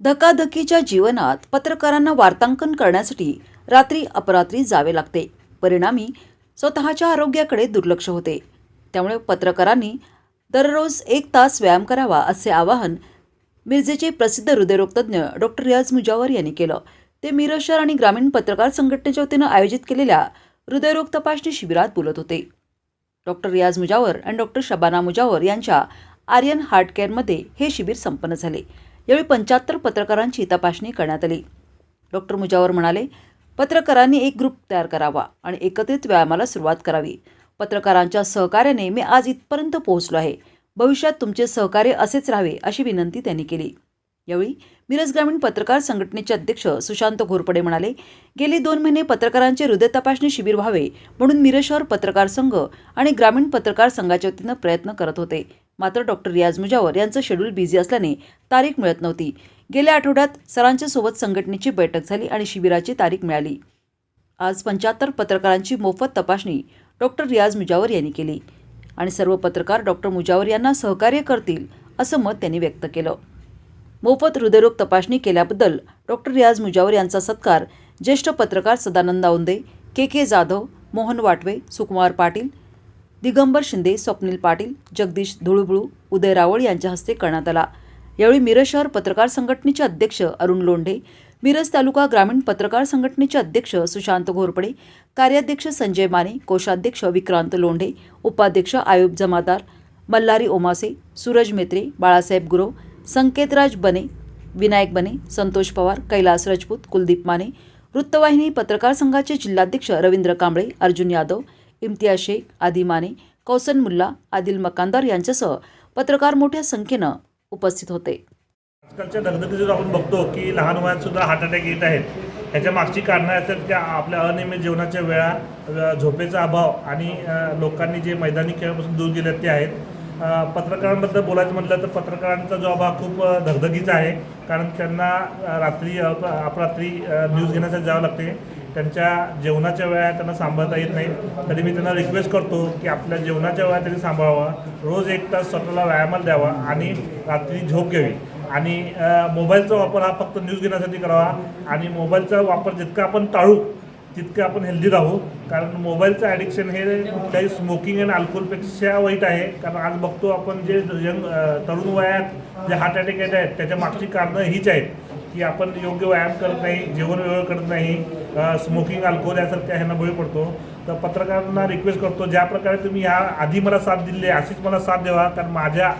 धकाधकीच्या जीवनात पत्रकारांना वार्तांकन करण्यासाठी रात्री अपरात्री जावे लागते. परिणामी स्वतःच्या आरोग्याकडे दुर्लक्ष होते. त्यामुळे पत्रकारांनी दररोज एक तास व्यायाम करावा असे आवाहन मिरजेचे प्रसिद्ध हृदयरोगतज्ञ डॉक्टर रियाज मुजावर यांनी केलं. ते मिरज शहर आणि ग्रामीण पत्रकार संघटनेच्या वतीनं आयोजित केलेल्या हृदयरोग तपासणी शिबिरात बोलत होते. डॉक्टर रियाज मुजावर आणि डॉक्टर शबाना मुजावर यांच्या आर्यन हार्ट केअरमध्ये हे शिबिर संपन्न झाले. यावेळी पंच्याहत्तर पत्रकारांची तपासणी करण्यात आली. डॉक्टर मुजावर म्हणाले पत्रकारांनी एक ग्रुप तयार करावा आणि एकत्रित व्यायामाला सुरुवात करावी. पत्रकारांच्या सहकार्याने मी आज इथपर्यंत पोहोचलो आहे. भविष्यात तुमचे सहकार्य असेच राहावे अशी विनंती त्यांनी केली. यावेळी मिरज ग्रामीण पत्रकार संघटनेचे अध्यक्ष सुशांत घोरपडे म्हणाले गेली दोन महिने पत्रकारांचे हृदय तपासणी शिबिर व्हावे म्हणून मिरज शहर पत्रकार संघ आणि ग्रामीण पत्रकार संघाच्या वतीनं प्रयत्न करत होते. मात्र डॉक्टर रियाज मुजावर यांचं शेड्यूल बिझी असल्याने तारीख मिळत नव्हती. गेल्या आठवड्यात सरांच्या सोबत संघटनेची बैठक झाली आणि शिबिराची तारीख मिळाली. आज पंच्याहत्तर पत्रकारांची मोफत तपासणी डॉक्टर रियाज मुजावर यांनी केली आणि सर्व पत्रकार डॉक्टर मुजावर यांना सहकार्य करतील असं मत त्यांनी व्यक्त केलं. मोफत हृदयरोग तपासणी केल्याबद्दल डॉक्टर रियाज मुजावर यांचा सत्कार ज्येष्ठ पत्रकार सदानंद औंदे के के जाधव मोहन वाटवे सुकुमार पाटील दिगंबर शिंदे स्वप्नील पाटील जगदीश धुळबुळू उदय रावळ यांच्या हस्ते करण्यात आला. यावेळी मिरज शहर पत्रकार संघटनेचे अध्यक्ष अरुण लोंढे मिरज तालुका ग्रामीण पत्रकार संघटनेचे अध्यक्ष सुशांत घोरपडे कार्याध्यक्ष संजय माने कोषाध्यक्ष विक्रांत लोंढे उपाध्यक्ष आयुब जमादार मल्हारी ओमासे सूरज मेत्रे बाळासाहेब गुरव संकेतराज बने विनायक बने संतोष पवार कैलास राजपूत कुलदीप माने वृत्तवाहिनी पत्रकार संघाचे जिल्हाध्यक्ष रवींद्र कांबळे अर्जुन यादव इम्तियाज शेख आदी माने कौसन मुल्ला आदिल मकानदार यांच्यासह पत्रकार मोठ्या संख्येनं उपस्थित होते. आजकालच्या दगदगीत आपण बघतो की लहान वयात सुद्धा हार्ट अटॅक येत आहेत. ह्याच्या मागची कारणं असतात की आपल्या अनियमित जेवणाच्या वेळा झोपेचा अभाव आणि लोकांनी जे मैदानी खेळापासून दूर गेले ते आहेत. पत्रकारांबद्दल बोलायचं म्हटलं तर पत्रकारांचा जॉब हा खूप धगधगीचा आहे. कारण त्यांना रात्री अपरात्री न्यूज घेण्यासाठी जावं लागते. त्यांच्या जेवणाच्या वेळा त्यांना सांभाळता येत नाही. तरी मी त्यांना रिक्वेस्ट करतो की आपल्या जेवणाच्या वेळा त्यांनी सांभाळावा. रोज एक तास स्वतःला व्यायामाला द्यावा आणि रात्री झोप घ्यावी. आणि मोबाईलचा वापर हा फक्त न्यूज घेण्यासाठी करावा. आणि मोबाईलचा वापर जितका आपण टाळू तितकं आपण हेल्दी राहू. कारण मोबाईलचं ॲडिक्शन हे कुठल्याही स्मोकिंग आणि अल्कोहोलपेक्षा वाईट आहे. कारण आज बघतो आपण जे यंग तरुण वयात जे हार्ट अटॅक येत आहेत त्याच्या मागची कारणं हीच आहेत. की आपण योग्य व्यायाम करत नाही जेवण वेळ करत नाही. स्मोकिंग अल्कोहोल यासारख्या ह्यांना बळी पडतो. तर पत्रकारांना रिक्वेस्ट करतो ज्या प्रकारे तुम्ही ह्या आधी मला साथ दिली आहे अशीच मला साथ द्यावा. कारण माझ्या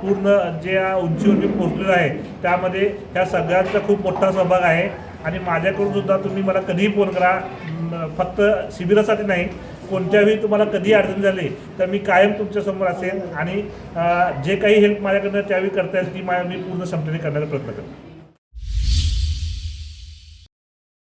पूर्ण ज्या उंचीवर मी पोचलेलो आहे त्यामध्ये ह्या सगळ्यांचा खूप मोठा सहभाग आहे. आणि माझ्याकडून सुद्धा तुम्ही मला कधीही फोन करा. फक्त शिबिरासाठी नाही कोणत्याही तुम्हाला कधी अडचण झाली तर मी कायम तुमच्यासमोर असेल आणि जे काही हेल्प माझ्याकडनं त्यावेळी करता येईल ती मा मी पूर्ण क्षमतेने करण्याचा प्रयत्न करेन